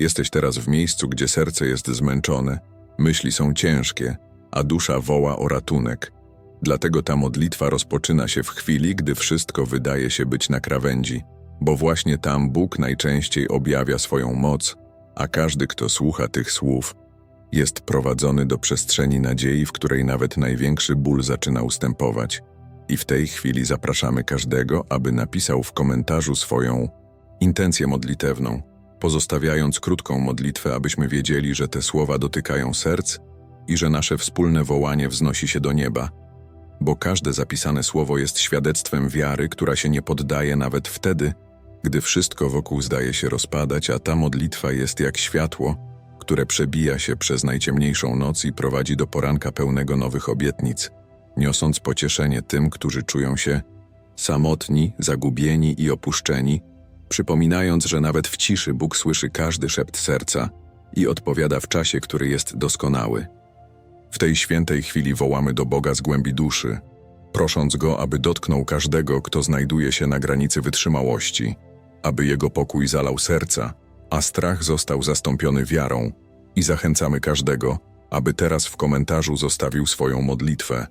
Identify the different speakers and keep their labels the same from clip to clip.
Speaker 1: Jesteś teraz w miejscu, gdzie serce jest zmęczone, myśli są ciężkie, a dusza woła o ratunek. Dlatego ta modlitwa rozpoczyna się w chwili, gdy wszystko wydaje się być na krawędzi, bo właśnie tam Bóg najczęściej objawia swoją moc, a każdy, kto słucha tych słów, jest prowadzony do przestrzeni nadziei, w której nawet największy ból zaczyna ustępować. I w tej chwili zapraszamy każdego, aby napisał w komentarzu swoją intencję modlitewną, pozostawiając krótką modlitwę, abyśmy wiedzieli, że te słowa dotykają serc i że nasze wspólne wołanie wznosi się do nieba. Bo każde zapisane słowo jest świadectwem wiary, która się nie poddaje nawet wtedy, gdy wszystko wokół zdaje się rozpadać, a ta modlitwa jest jak światło, które przebija się przez najciemniejszą noc i prowadzi do poranka pełnego nowych obietnic, niosąc pocieszenie tym, którzy czują się samotni, zagubieni i opuszczeni, przypominając, że nawet w ciszy Bóg słyszy każdy szept serca i odpowiada w czasie, który jest doskonały. W tej świętej chwili wołamy do Boga z głębi duszy, prosząc Go, aby dotknął każdego, kto znajduje się na granicy wytrzymałości, aby Jego pokój zalał serca, a strach został zastąpiony wiarą i zachęcamy każdego, aby teraz w komentarzu zostawił swoją modlitwę,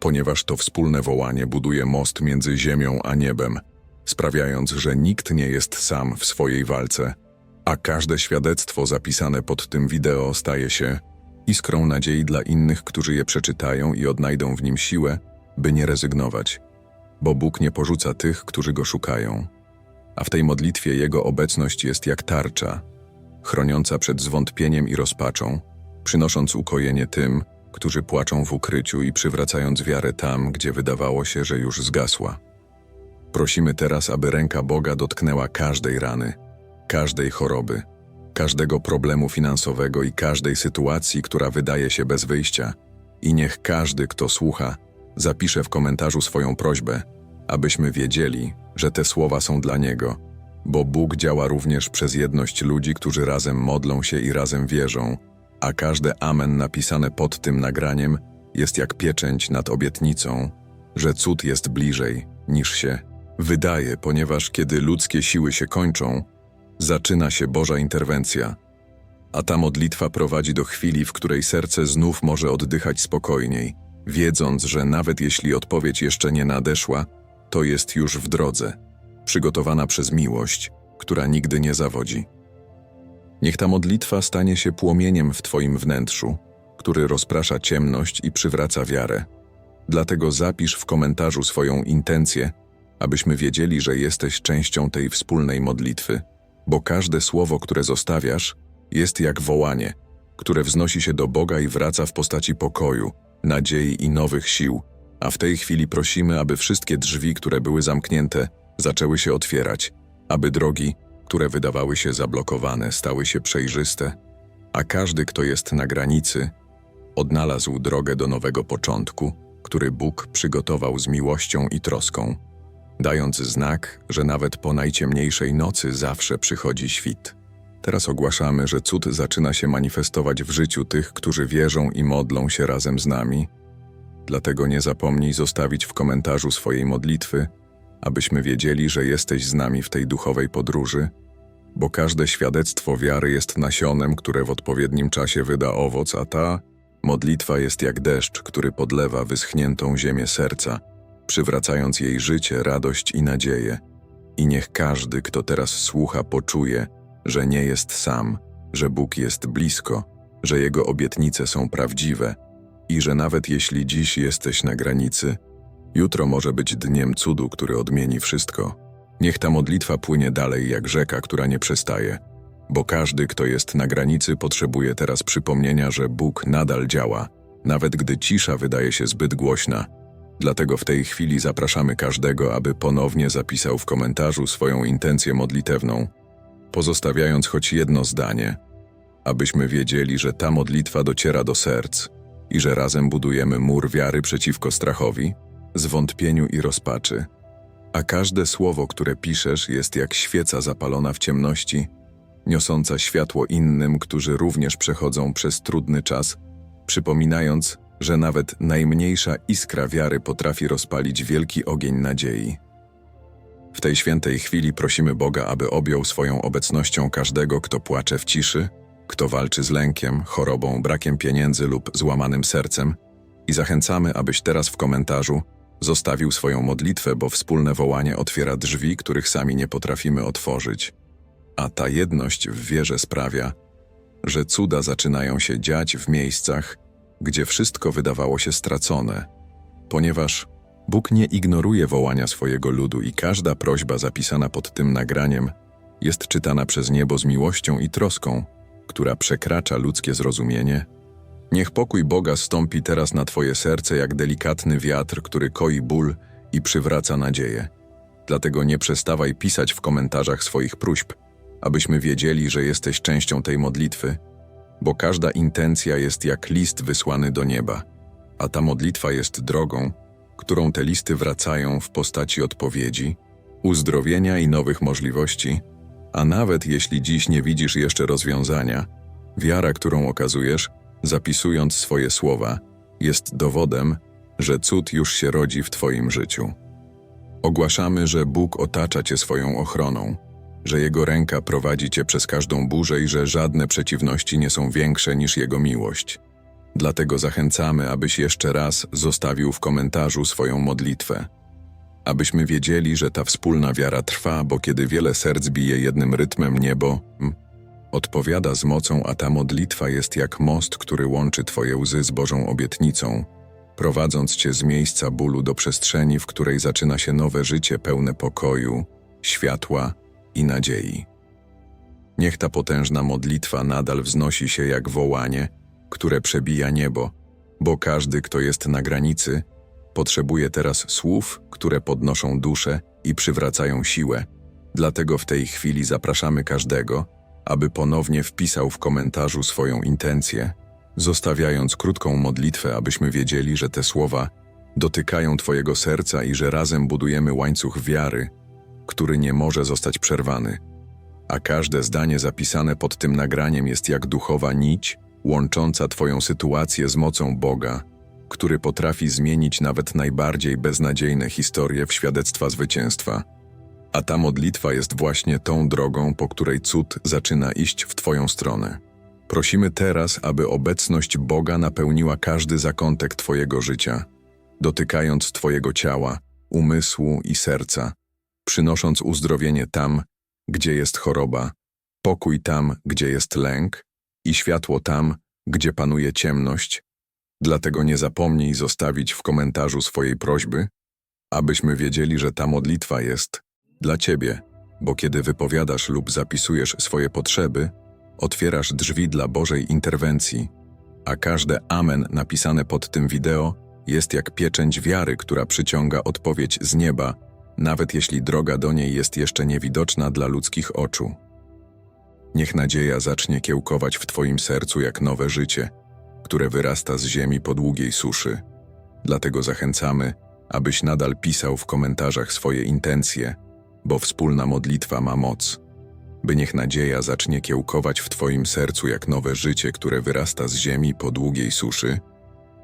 Speaker 1: ponieważ to wspólne wołanie buduje most między ziemią a niebem, sprawiając, że nikt nie jest sam w swojej walce, a każde świadectwo zapisane pod tym wideo staje się iskrą nadziei dla innych, którzy je przeczytają i odnajdą w nim siłę, by nie rezygnować, bo Bóg nie porzuca tych, którzy Go szukają. A w tej modlitwie Jego obecność jest jak tarcza, chroniąca przed zwątpieniem i rozpaczą, przynosząc ukojenie tym, którzy płaczą w ukryciu i przywracając wiarę tam, gdzie wydawało się, że już zgasła. Prosimy teraz, aby ręka Boga dotknęła każdej rany, każdej choroby, każdego problemu finansowego i każdej sytuacji, która wydaje się bez wyjścia. I niech każdy, kto słucha, zapisze w komentarzu swoją prośbę, abyśmy wiedzieli, że te słowa są dla Niego, bo Bóg działa również przez jedność ludzi, którzy razem modlą się i razem wierzą, a każde amen napisane pod tym nagraniem jest jak pieczęć nad obietnicą, że cud jest bliżej niż się wydaje, ponieważ kiedy ludzkie siły się kończą, zaczyna się Boża interwencja, a ta modlitwa prowadzi do chwili, w której serce znów może oddychać spokojniej, wiedząc, że nawet jeśli odpowiedź jeszcze nie nadeszła, to jest już w drodze, przygotowana przez miłość, która nigdy nie zawodzi. Niech ta modlitwa stanie się płomieniem w Twoim wnętrzu, który rozprasza ciemność i przywraca wiarę. Dlatego zapisz w komentarzu swoją intencję, abyśmy wiedzieli, że jesteś częścią tej wspólnej modlitwy, bo każde słowo, które zostawiasz, jest jak wołanie, które wznosi się do Boga i wraca w postaci pokoju, nadziei i nowych sił. A w tej chwili prosimy, aby wszystkie drzwi, które były zamknięte, zaczęły się otwierać, aby drogi, które wydawały się zablokowane, stały się przejrzyste, a każdy, kto jest na granicy, odnalazł drogę do nowego początku, który Bóg przygotował z miłością i troską, dając znak, że nawet po najciemniejszej nocy zawsze przychodzi świt. Teraz ogłaszamy, że cud zaczyna się manifestować w życiu tych, którzy wierzą i modlą się razem z nami. Dlatego nie zapomnij zostawić w komentarzu swojej modlitwy, abyśmy wiedzieli, że jesteś z nami w tej duchowej podróży, bo każde świadectwo wiary jest nasionem, które w odpowiednim czasie wyda owoc, a ta modlitwa jest jak deszcz, który podlewa wyschniętą ziemię serca, przywracając jej życie, radość i nadzieję. I niech każdy, kto teraz słucha, poczuje, że nie jest sam, że Bóg jest blisko, że Jego obietnice są prawdziwe i że nawet jeśli dziś jesteś na granicy, jutro może być dniem cudu, który odmieni wszystko. Niech ta modlitwa płynie dalej jak rzeka, która nie przestaje, bo każdy, kto jest na granicy, potrzebuje teraz przypomnienia, że Bóg nadal działa, nawet gdy cisza wydaje się zbyt głośna. Dlatego w tej chwili zapraszamy każdego, aby ponownie zapisał w komentarzu swoją intencję modlitewną, pozostawiając choć jedno zdanie, abyśmy wiedzieli, że ta modlitwa dociera do serc i że razem budujemy mur wiary przeciwko strachowi, zwątpieniu i rozpaczy. A każde słowo, które piszesz, jest jak świeca zapalona w ciemności, niosąca światło innym, którzy również przechodzą przez trudny czas, przypominając, że nawet najmniejsza iskra wiary potrafi rozpalić wielki ogień nadziei. W tej świętej chwili prosimy Boga, aby objął swoją obecnością każdego, kto płacze w ciszy, kto walczy z lękiem, chorobą, brakiem pieniędzy lub złamanym sercem i zachęcamy, abyś teraz w komentarzu zostawił swoją modlitwę, bo wspólne wołanie otwiera drzwi, których sami nie potrafimy otworzyć. A ta jedność w wierze sprawia, że cuda zaczynają się dziać w miejscach, gdzie wszystko wydawało się stracone, ponieważ Bóg nie ignoruje wołania swojego ludu i każda prośba zapisana pod tym nagraniem jest czytana przez niebo z miłością i troską, która przekracza ludzkie zrozumienie. Niech pokój Boga stąpi teraz na Twoje serce jak delikatny wiatr, który koi ból i przywraca nadzieję. Dlatego nie przestawaj pisać w komentarzach swoich próśb, abyśmy wiedzieli, że jesteś częścią tej modlitwy, bo każda intencja jest jak list wysłany do nieba, a ta modlitwa jest drogą, którą te listy wracają w postaci odpowiedzi, uzdrowienia i nowych możliwości. A nawet jeśli dziś nie widzisz jeszcze rozwiązania, wiara, którą okazujesz, zapisując swoje słowa, jest dowodem, że cud już się rodzi w Twoim życiu. Ogłaszamy, że Bóg otacza Cię swoją ochroną, że Jego ręka prowadzi Cię przez każdą burzę i że żadne przeciwności nie są większe niż Jego miłość. Dlatego zachęcamy, abyś jeszcze raz zostawił w komentarzu swoją modlitwę. Abyśmy wiedzieli, że ta wspólna wiara trwa, bo kiedy wiele serc bije jednym rytmem niebo, mm, odpowiada z mocą, a ta modlitwa jest jak most, który łączy Twoje łzy z Bożą obietnicą, prowadząc Cię z miejsca bólu do przestrzeni, w której zaczyna się nowe życie pełne pokoju, światła i nadziei. Niech ta potężna modlitwa nadal wznosi się jak wołanie, które przebija niebo, bo każdy, kto jest na granicy, potrzebuje teraz słów, które podnoszą duszę i przywracają siłę. Dlatego w tej chwili zapraszamy każdego, aby ponownie wpisał w komentarzu swoją intencję, zostawiając krótką modlitwę, abyśmy wiedzieli, że te słowa dotykają Twojego serca i że razem budujemy łańcuch wiary, który nie może zostać przerwany. A każde zdanie zapisane pod tym nagraniem jest jak duchowa nić, łącząca Twoją sytuację z mocą Boga, który potrafi zmienić nawet najbardziej beznadziejne historie w świadectwa zwycięstwa. A ta modlitwa jest właśnie tą drogą, po której cud zaczyna iść w Twoją stronę. Prosimy teraz, aby obecność Boga napełniła każdy zakątek Twojego życia, dotykając Twojego ciała, umysłu i serca, przynosząc uzdrowienie tam, gdzie jest choroba, pokój tam, gdzie jest lęk i światło tam, gdzie panuje ciemność. Dlatego nie zapomnij zostawić w komentarzu swojej prośby, abyśmy wiedzieli, że ta modlitwa jest dla Ciebie, bo kiedy wypowiadasz lub zapisujesz swoje potrzeby, otwierasz drzwi dla Bożej interwencji, a każde amen napisane pod tym wideo jest jak pieczęć wiary, która przyciąga odpowiedź z nieba, nawet jeśli droga do niej jest jeszcze niewidoczna dla ludzkich oczu. Niech nadzieja zacznie kiełkować w Twoim sercu jak nowe życie, które wyrasta z ziemi po długiej suszy. Dlatego zachęcamy, abyś nadal pisał w komentarzach swoje intencje, bo wspólna modlitwa ma moc. By niech nadzieja zacznie kiełkować w Twoim sercu jak nowe życie, które wyrasta z ziemi po długiej suszy.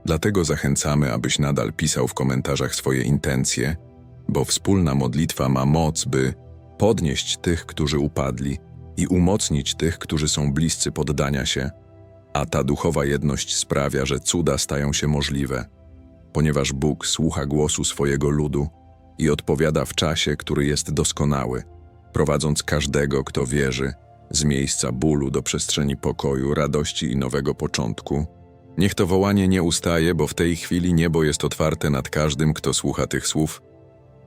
Speaker 1: Dlatego zachęcamy, abyś nadal pisał w komentarzach swoje intencje, bo wspólna modlitwa ma moc, by podnieść tych, którzy upadli i umocnić tych, którzy są bliscy poddania się, a ta duchowa jedność sprawia, że cuda stają się możliwe, ponieważ Bóg słucha głosu swojego ludu i odpowiada w czasie, który jest doskonały, prowadząc każdego, kto wierzy, z miejsca bólu do przestrzeni pokoju, radości i nowego początku. Niech to wołanie nie ustaje, bo w tej chwili niebo jest otwarte nad każdym, kto słucha tych słów,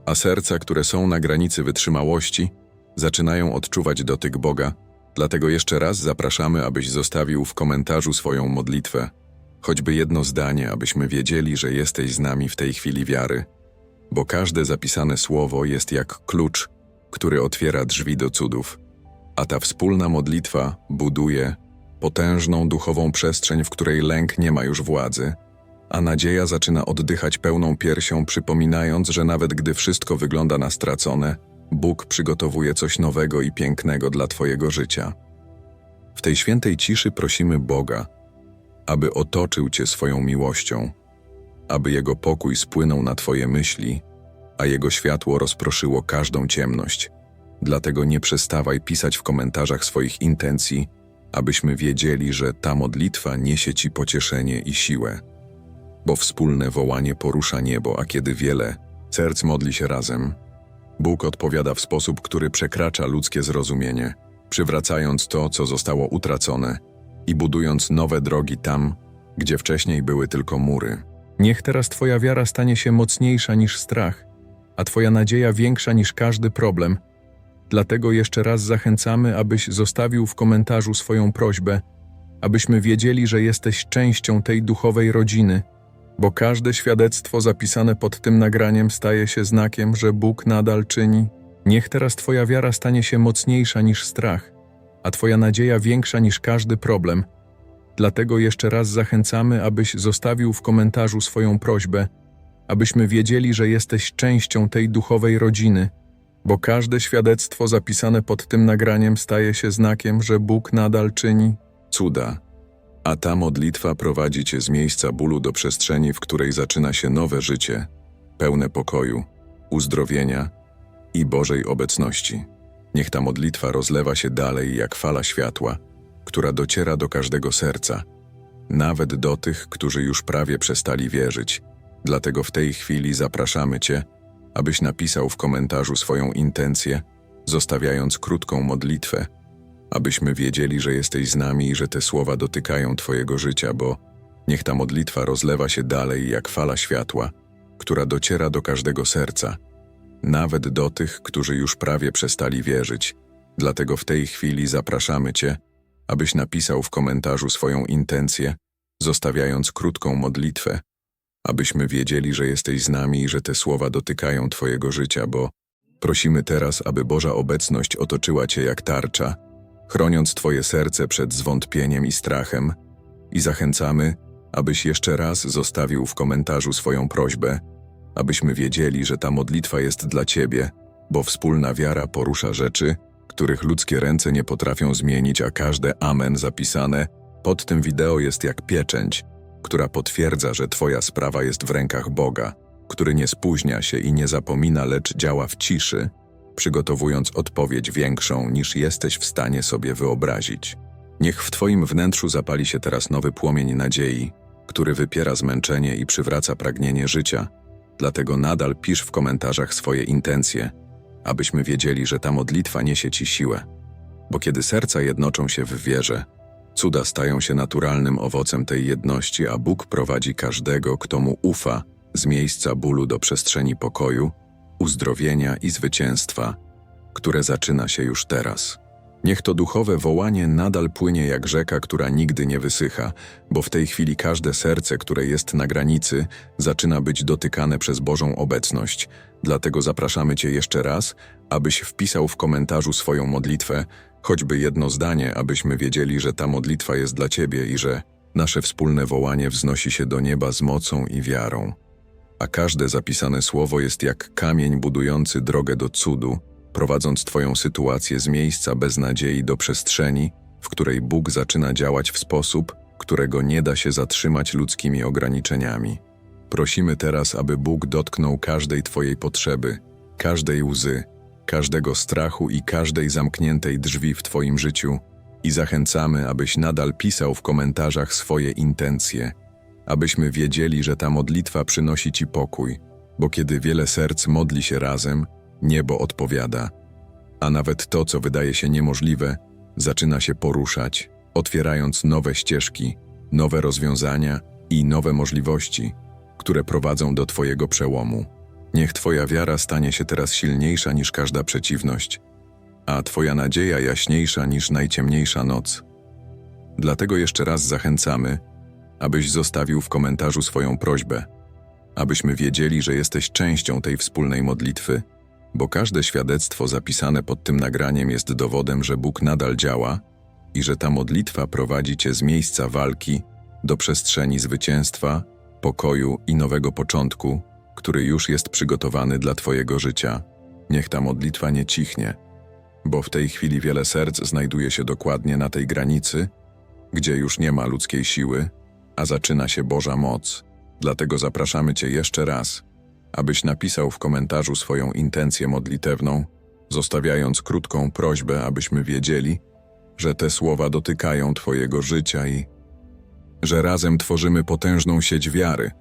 Speaker 1: a serca, które są na granicy wytrzymałości, zaczynają odczuwać dotyk Boga, dlatego jeszcze raz zapraszamy, abyś zostawił w komentarzu swoją modlitwę, choćby jedno zdanie, abyśmy wiedzieli, że jesteś z nami w tej chwili wiary, bo każde zapisane słowo jest jak klucz, który otwiera drzwi do cudów, a ta wspólna modlitwa buduje potężną duchową przestrzeń, w której lęk nie ma już władzy, a nadzieja zaczyna oddychać pełną piersią, przypominając, że nawet gdy wszystko wygląda na stracone, Bóg przygotowuje coś nowego i pięknego dla Twojego życia. W tej świętej ciszy prosimy Boga, aby otoczył Cię swoją miłością, aby Jego pokój spłynął na Twoje myśli a Jego światło rozproszyło każdą ciemność. Dlatego nie przestawaj pisać w komentarzach swoich intencji, abyśmy wiedzieli, że ta modlitwa niesie Ci pocieszenie i siłę. Bo wspólne wołanie porusza niebo, a kiedy wiele serc modli się razem, Bóg odpowiada w sposób, który przekracza ludzkie zrozumienie, przywracając to, co zostało utracone i budując nowe drogi tam, gdzie wcześniej były tylko mury. Niech teraz Twoja wiara stanie się mocniejsza niż strach, a Twoja nadzieja większa niż każdy problem. Dlatego jeszcze raz zachęcamy, abyś zostawił w komentarzu swoją prośbę, abyśmy wiedzieli, że jesteś częścią tej duchowej rodziny, bo każde świadectwo zapisane pod tym nagraniem staje się znakiem, że Bóg nadal czyni. Niech teraz Twoja wiara stanie się mocniejsza niż strach, a Twoja nadzieja większa niż każdy problem. Dlatego jeszcze raz zachęcamy, abyś zostawił w komentarzu swoją prośbę, abyśmy wiedzieli, że jesteś częścią tej duchowej rodziny, bo każde świadectwo zapisane pod tym nagraniem staje się znakiem, że Bóg nadal czyni cuda. A ta modlitwa prowadzi cię z miejsca bólu do przestrzeni, w której zaczyna się nowe życie, pełne pokoju, uzdrowienia i Bożej obecności. Niech ta modlitwa rozlewa się dalej jak fala światła, która dociera do każdego serca, nawet do tych, którzy już prawie przestali wierzyć. Dlatego w tej chwili zapraszamy Cię, abyś napisał w komentarzu swoją intencję, zostawiając krótką modlitwę, abyśmy wiedzieli, że jesteś z nami i że te słowa dotykają Twojego życia, bo niech ta modlitwa rozlewa się dalej jak fala światła, która dociera do każdego serca, nawet do tych, którzy już prawie przestali wierzyć. Dlatego w tej chwili zapraszamy Cię, abyś napisał w komentarzu swoją intencję, zostawiając krótką modlitwę, abyśmy wiedzieli, że jesteś z nami i że te słowa dotykają Twojego życia, bo prosimy teraz, aby Boża obecność otoczyła Cię jak tarcza, chroniąc Twoje serce przed zwątpieniem i strachem, i zachęcamy, abyś jeszcze raz zostawił w komentarzu swoją prośbę, abyśmy wiedzieli, że ta modlitwa jest dla Ciebie, bo wspólna wiara porusza rzeczy, których ludzkie ręce nie potrafią zmienić, a każde amen zapisane pod tym wideo jest jak pieczęć, która potwierdza, że Twoja sprawa jest w rękach Boga, który nie spóźnia się i nie zapomina, lecz działa w ciszy, przygotowując odpowiedź większą niż jesteś w stanie sobie wyobrazić. Niech w Twoim wnętrzu zapali się teraz nowy płomień nadziei, który wypiera zmęczenie i przywraca pragnienie życia. Dlatego nadal pisz w komentarzach swoje intencje, abyśmy wiedzieli, że ta modlitwa niesie Ci siłę. Bo kiedy serca jednoczą się w wierze, cuda stają się naturalnym owocem tej jedności, a Bóg prowadzi każdego, kto mu ufa, z miejsca bólu do przestrzeni pokoju, uzdrowienia i zwycięstwa, które zaczyna się już teraz. Niech to duchowe wołanie nadal płynie jak rzeka, która nigdy nie wysycha, bo w tej chwili każde serce, które jest na granicy, zaczyna być dotykane przez Bożą obecność. Dlatego zapraszamy Cię jeszcze raz, abyś wpisał w komentarzu swoją modlitwę, choćby jedno zdanie, abyśmy wiedzieli, że ta modlitwa jest dla Ciebie i że nasze wspólne wołanie wznosi się do nieba z mocą i wiarą. A każde zapisane słowo jest jak kamień budujący drogę do cudu, prowadząc Twoją sytuację z miejsca beznadziei do przestrzeni, w której Bóg zaczyna działać w sposób, którego nie da się zatrzymać ludzkimi ograniczeniami. Prosimy teraz, aby Bóg dotknął każdej Twojej potrzeby, każdej łzy, każdego strachu i każdej zamkniętej drzwi w Twoim życiu i zachęcamy, abyś nadal pisał w komentarzach swoje intencje, abyśmy wiedzieli, że ta modlitwa przynosi Ci pokój, bo kiedy wiele serc modli się razem, niebo odpowiada, a nawet to, co wydaje się niemożliwe, zaczyna się poruszać, otwierając nowe ścieżki, nowe rozwiązania i nowe możliwości, które prowadzą do Twojego przełomu. Niech Twoja wiara stanie się teraz silniejsza niż każda przeciwność, a Twoja nadzieja jaśniejsza niż najciemniejsza noc. Dlatego jeszcze raz zachęcamy, abyś zostawił w komentarzu swoją prośbę, abyśmy wiedzieli, że jesteś częścią tej wspólnej modlitwy, bo każde świadectwo zapisane pod tym nagraniem jest dowodem, że Bóg nadal działa i że ta modlitwa prowadzi cię z miejsca walki do przestrzeni zwycięstwa, pokoju i nowego początku, który już jest przygotowany dla Twojego życia. Niech ta modlitwa nie cichnie, bo w tej chwili wiele serc znajduje się dokładnie na tej granicy, gdzie już nie ma ludzkiej siły, a zaczyna się Boża moc. Dlatego zapraszamy Cię jeszcze raz, abyś napisał w komentarzu swoją intencję modlitewną, zostawiając krótką prośbę, abyśmy wiedzieli, że te słowa dotykają Twojego życia i że razem tworzymy potężną sieć wiary,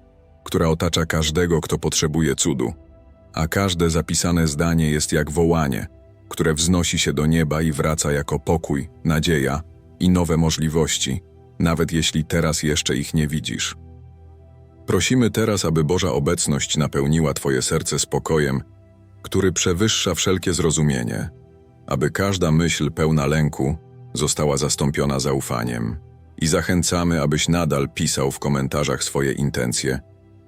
Speaker 1: która otacza każdego, kto potrzebuje cudu. A każde zapisane zdanie jest jak wołanie, które wznosi się do nieba i wraca jako pokój, nadzieja i nowe możliwości, nawet jeśli teraz jeszcze ich nie widzisz. Prosimy teraz, aby Boża obecność napełniła Twoje serce spokojem, który przewyższa wszelkie zrozumienie, aby każda myśl pełna lęku została zastąpiona zaufaniem. I zachęcamy, abyś nadal pisał w komentarzach swoje intencje,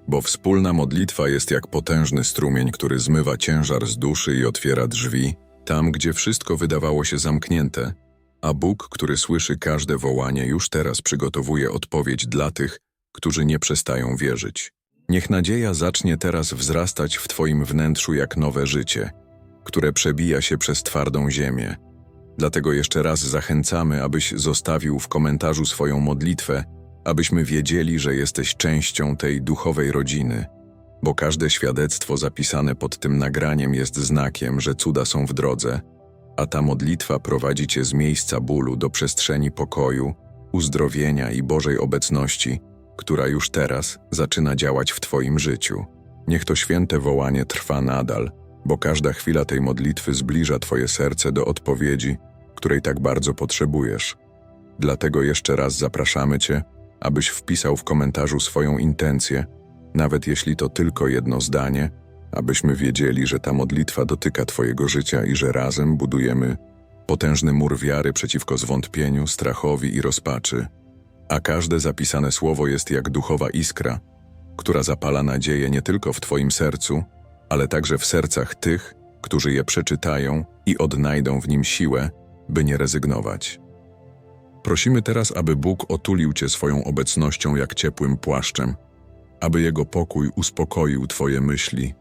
Speaker 1: bo wspólna modlitwa jest jak potężny strumień, który zmywa ciężar z duszy i otwiera drzwi tam, gdzie wszystko wydawało się zamknięte, a Bóg, który słyszy każde wołanie, już teraz przygotowuje odpowiedź dla tych, którzy nie przestają wierzyć. Niech nadzieja zacznie teraz wzrastać w Twoim wnętrzu jak nowe życie, które przebija się przez twardą ziemię. Dlatego jeszcze raz zachęcamy, abyś zostawił w komentarzu swoją modlitwę, abyśmy wiedzieli, że jesteś częścią tej duchowej rodziny, bo każde świadectwo zapisane pod tym nagraniem jest znakiem, że cuda są w drodze, a ta modlitwa prowadzi cię z miejsca bólu do przestrzeni pokoju, uzdrowienia i Bożej obecności, która już teraz zaczyna działać w Twoim życiu. Niech to święte wołanie trwa nadal, bo każda chwila tej modlitwy zbliża Twoje serce do odpowiedzi, której tak bardzo potrzebujesz. Dlatego jeszcze raz zapraszamy Cię, abyś wpisał w komentarzu swoją intencję, nawet jeśli to tylko jedno zdanie, abyśmy wiedzieli, że ta modlitwa dotyka Twojego życia i że razem budujemy potężny mur wiary przeciwko zwątpieniu, strachowi i rozpaczy. A każde zapisane słowo jest jak duchowa iskra, która zapala nadzieję nie tylko w Twoim sercu, ale także w sercach tych, którzy je przeczytają i odnajdą w nim siłę, by nie rezygnować. Prosimy teraz, aby Bóg otulił Cię swoją obecnością jak ciepłym płaszczem, aby Jego pokój uspokoił Twoje myśli,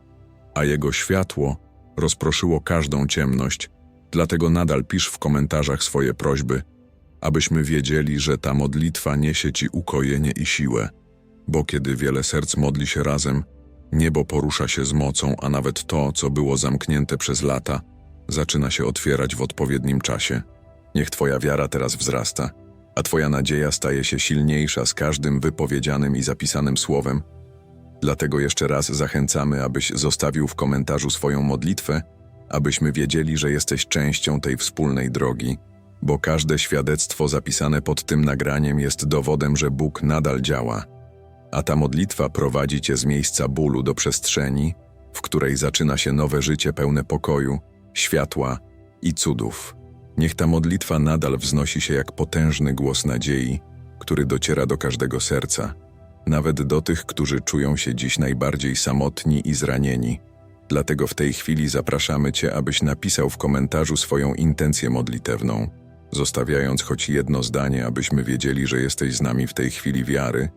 Speaker 1: a Jego światło rozproszyło każdą ciemność, dlatego nadal pisz w komentarzach swoje prośby, abyśmy wiedzieli, że ta modlitwa niesie Ci ukojenie i siłę, bo kiedy wiele serc modli się razem, niebo porusza się z mocą, a nawet to, co było zamknięte przez lata, zaczyna się otwierać w odpowiednim czasie. Niech Twoja wiara teraz wzrasta, a Twoja nadzieja staje się silniejsza z każdym wypowiedzianym i zapisanym słowem. Dlatego jeszcze raz zachęcamy, abyś zostawił w komentarzu swoją modlitwę, abyśmy wiedzieli, że jesteś częścią tej wspólnej drogi, bo każde świadectwo zapisane pod tym nagraniem jest dowodem, że Bóg nadal działa, a ta modlitwa prowadzi cię z miejsca bólu do przestrzeni, w której zaczyna się nowe życie pełne pokoju, światła i cudów. Niech ta modlitwa nadal wznosi się jak potężny głos nadziei, który dociera do każdego serca, nawet do tych, którzy czują się dziś najbardziej samotni i zranieni. Dlatego w tej chwili zapraszamy Cię, abyś napisał w komentarzu swoją intencję modlitewną, zostawiając choć jedno zdanie, abyśmy wiedzieli, że jesteś z nami w tej chwili wiary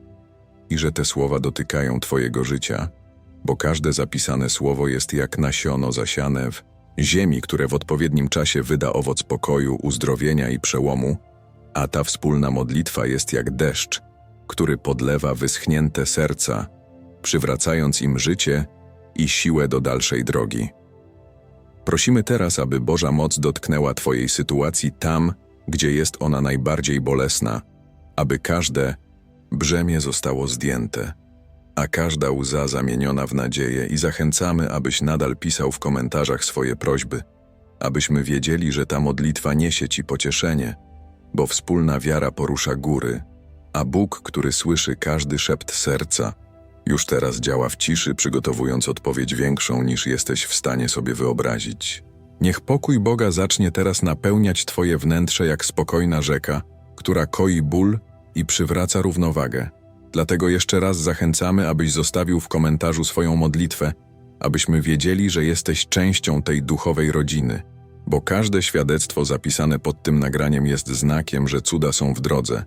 Speaker 1: i że te słowa dotykają Twojego życia, bo każde zapisane słowo jest jak nasiono zasiane w ziemi, które w odpowiednim czasie wyda owoc pokoju, uzdrowienia i przełomu, a ta wspólna modlitwa jest jak deszcz, który podlewa wyschnięte serca, przywracając im życie i siłę do dalszej drogi. Prosimy teraz, aby Boża moc dotknęła Twojej sytuacji tam, gdzie jest ona najbardziej bolesna, aby każde brzemię zostało zdjęte, a każda łza zamieniona w nadzieję i zachęcamy, abyś nadal pisał w komentarzach swoje prośby, abyśmy wiedzieli, że ta modlitwa niesie Ci pocieszenie, bo wspólna wiara porusza góry, a Bóg, który słyszy każdy szept serca, już teraz działa w ciszy, przygotowując odpowiedź większą niż jesteś w stanie sobie wyobrazić. Niech pokój Boga zacznie teraz napełniać Twoje wnętrze jak spokojna rzeka, która koi ból i przywraca równowagę. Dlatego jeszcze raz zachęcamy, abyś zostawił w komentarzu swoją modlitwę, abyśmy wiedzieli, że jesteś częścią tej duchowej rodziny, bo każde świadectwo zapisane pod tym nagraniem jest znakiem, że cuda są w drodze,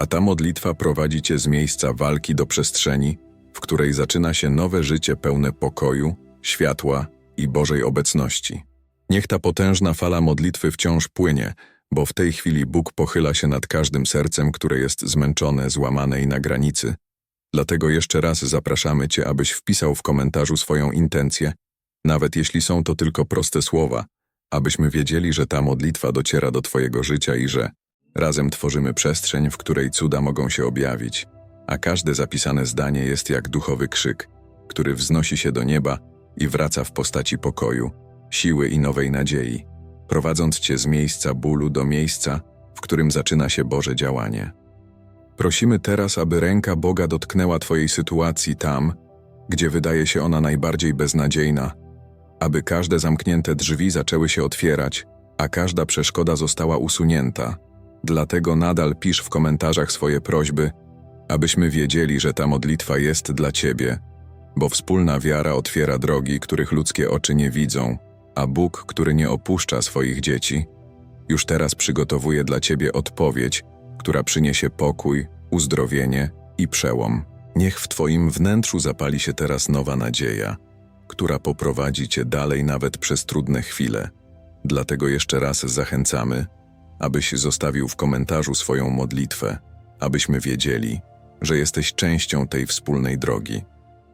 Speaker 1: a ta modlitwa prowadzi cię z miejsca walki do przestrzeni, w której zaczyna się nowe życie pełne pokoju, światła i Bożej obecności. Niech ta potężna fala modlitwy wciąż płynie, bo w tej chwili Bóg pochyla się nad każdym sercem, które jest zmęczone, złamane i na granicy, Dlatego jeszcze raz zapraszamy Cię, abyś wpisał w komentarzu swoją intencję, nawet jeśli są to tylko proste słowa, abyśmy wiedzieli, że ta modlitwa dociera do Twojego życia i że razem tworzymy przestrzeń, w której cuda mogą się objawić, a każde zapisane zdanie jest jak duchowy krzyk, który wznosi się do nieba i wraca w postaci pokoju, siły i nowej nadziei, prowadząc Cię z miejsca bólu do miejsca, w którym zaczyna się Boże działanie. Prosimy teraz, aby ręka Boga dotknęła Twojej sytuacji tam, gdzie wydaje się ona najbardziej beznadziejna, aby każde zamknięte drzwi zaczęły się otwierać, a każda przeszkoda została usunięta. Dlatego nadal pisz w komentarzach swoje prośby, abyśmy wiedzieli, że ta modlitwa jest dla Ciebie, bo wspólna wiara otwiera drogi, których ludzkie oczy nie widzą, a Bóg, który nie opuszcza swoich dzieci, już teraz przygotowuje dla Ciebie odpowiedź, która przyniesie pokój, uzdrowienie i przełom. Niech w Twoim wnętrzu zapali się teraz nowa nadzieja, która poprowadzi Cię dalej nawet przez trudne chwile. Dlatego jeszcze raz zachęcamy, abyś zostawił w komentarzu swoją modlitwę, abyśmy wiedzieli, że jesteś częścią tej wspólnej drogi.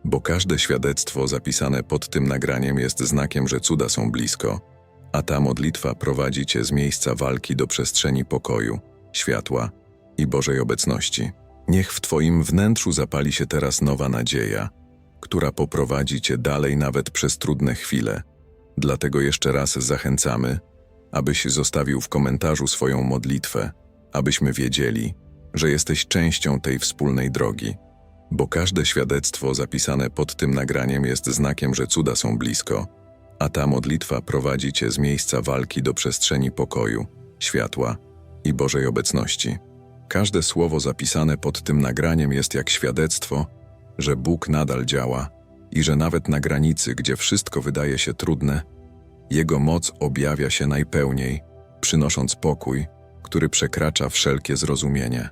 Speaker 1: Bo każde świadectwo zapisane pod tym nagraniem jest znakiem, że cuda są blisko, a ta modlitwa prowadzi Cię z miejsca walki do przestrzeni pokoju, światła i Bożej obecności. Niech w Twoim wnętrzu zapali się teraz nowa nadzieja, która poprowadzi Cię dalej nawet przez trudne chwile. Dlatego jeszcze raz zachęcamy, abyś zostawił w komentarzu swoją modlitwę, abyśmy wiedzieli, że jesteś częścią tej wspólnej drogi. Bo każde świadectwo zapisane pod tym nagraniem jest znakiem, że cuda są blisko, a ta modlitwa prowadzi Cię z miejsca walki do przestrzeni pokoju, światła i Bożej obecności. Każde słowo zapisane pod tym nagraniem jest jak świadectwo, że Bóg nadal działa i że nawet na granicy, gdzie wszystko wydaje się trudne, Jego moc objawia się najpełniej, przynosząc pokój, który przekracza wszelkie zrozumienie.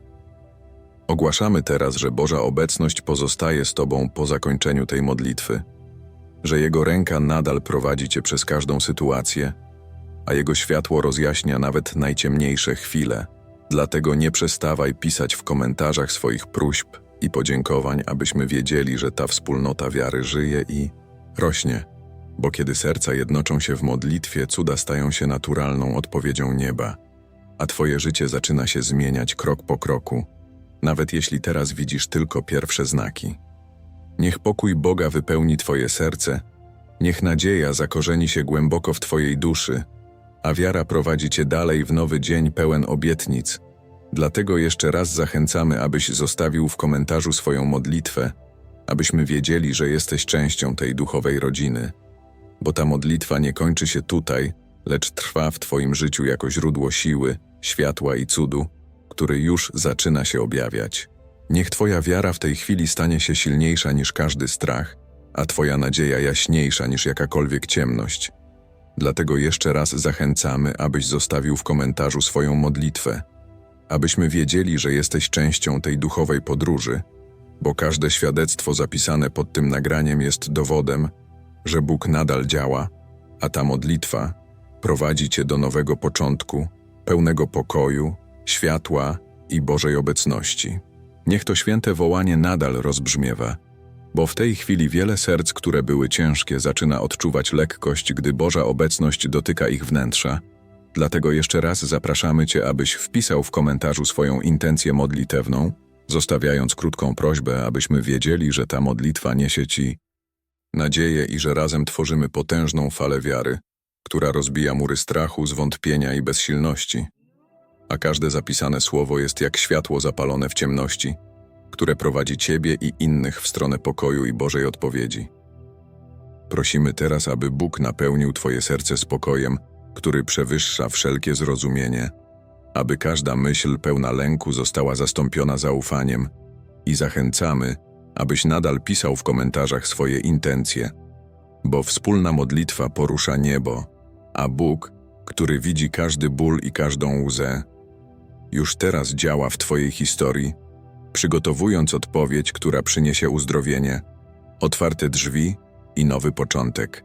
Speaker 1: Ogłaszamy teraz, że Boża obecność pozostaje z Tobą po zakończeniu tej modlitwy, że Jego ręka nadal prowadzi Cię przez każdą sytuację, a Jego światło rozjaśnia nawet najciemniejsze chwile. Dlatego nie przestawaj pisać w komentarzach swoich próśb i podziękowań, abyśmy wiedzieli, że ta wspólnota wiary żyje i rośnie. Bo kiedy serca jednoczą się w modlitwie, cuda stają się naturalną odpowiedzią nieba, a Twoje życie zaczyna się zmieniać krok po kroku, nawet jeśli teraz widzisz tylko pierwsze znaki. Niech pokój Boga wypełni Twoje serce, niech nadzieja zakorzeni się głęboko w Twojej duszy, a wiara prowadzi Cię dalej w nowy dzień pełen obietnic. Dlatego jeszcze raz zachęcamy, abyś zostawił w komentarzu swoją modlitwę, abyśmy wiedzieli, że jesteś częścią tej duchowej rodziny. Bo ta modlitwa nie kończy się tutaj, lecz trwa w Twoim życiu jako źródło siły, światła i cudu, który już zaczyna się objawiać. Niech Twoja wiara w tej chwili stanie się silniejsza niż każdy strach, a Twoja nadzieja jaśniejsza niż jakakolwiek ciemność. Dlatego jeszcze raz zachęcamy, abyś zostawił w komentarzu swoją modlitwę, abyśmy wiedzieli, że jesteś częścią tej duchowej podróży, bo każde świadectwo zapisane pod tym nagraniem jest dowodem, że Bóg nadal działa, a ta modlitwa prowadzi Cię do nowego początku, pełnego pokoju, światła i Bożej obecności. Niech to święte wołanie nadal rozbrzmiewa, bo w tej chwili wiele serc, które były ciężkie, zaczyna odczuwać lekkość, gdy Boża obecność dotyka ich wnętrza. Dlatego jeszcze raz zapraszamy Cię, abyś wpisał w komentarzu swoją intencję modlitewną, zostawiając krótką prośbę, abyśmy wiedzieli, że ta modlitwa niesie Ci nadzieję i że razem tworzymy potężną falę wiary, która rozbija mury strachu, zwątpienia i bezsilności. A każde zapisane słowo jest jak światło zapalone w ciemności, które prowadzi Ciebie i innych w stronę pokoju i Bożej odpowiedzi. Prosimy teraz, aby Bóg napełnił Twoje serce spokojem, który przewyższa wszelkie zrozumienie, aby każda myśl pełna lęku została zastąpiona zaufaniem i zachęcamy, abyś nadal pisał w komentarzach swoje intencje, bo wspólna modlitwa porusza niebo, a Bóg, który widzi każdy ból i każdą łzę, już teraz działa w Twojej historii, przygotowując odpowiedź, która przyniesie uzdrowienie, otwarte drzwi i nowy początek.